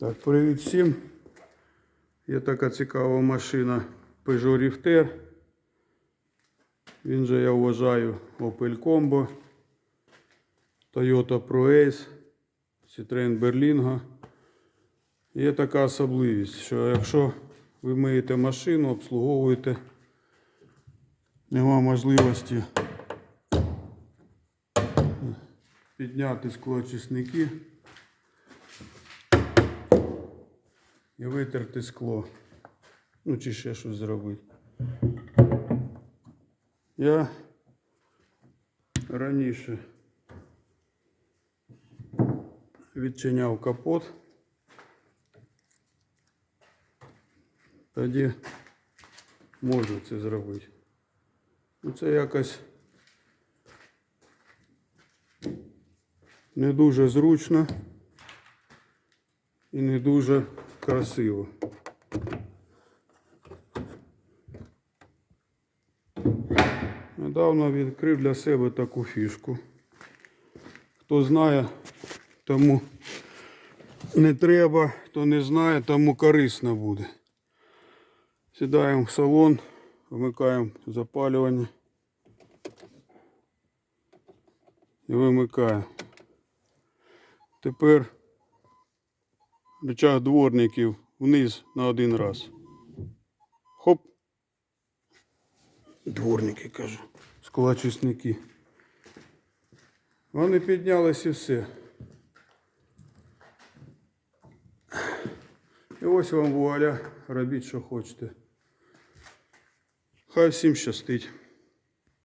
Так, привіт всім. Є така цікава машина Peugeot Rifter. Він же, я вважаю, Opel Combo, Toyota ProAce, Citroen Berlingo. Є така особливість, що якщо ви миєте машину, обслуговуєте, нема можливості підняти склоочисники і витерти скло. Ну, чи ще щось зробити. Я раніше відчиняв капот. Тоді можу це зробити. Ну, це якось не дуже зручно і не дуже красиво. Недавно відкрив для себе таку фішку. Хто знає, тому не треба, хто не знає, тому корисно буде. Сідаємо в салон, вмикаємо запалювання і вимикаємо. Тепер рычаг дворників вниз на один раз. Хоп. Дворники кажу. Сколочисники. Вони піднялись і все. І ось вам вуаля, робіть, що хочете. Хай всім щастить.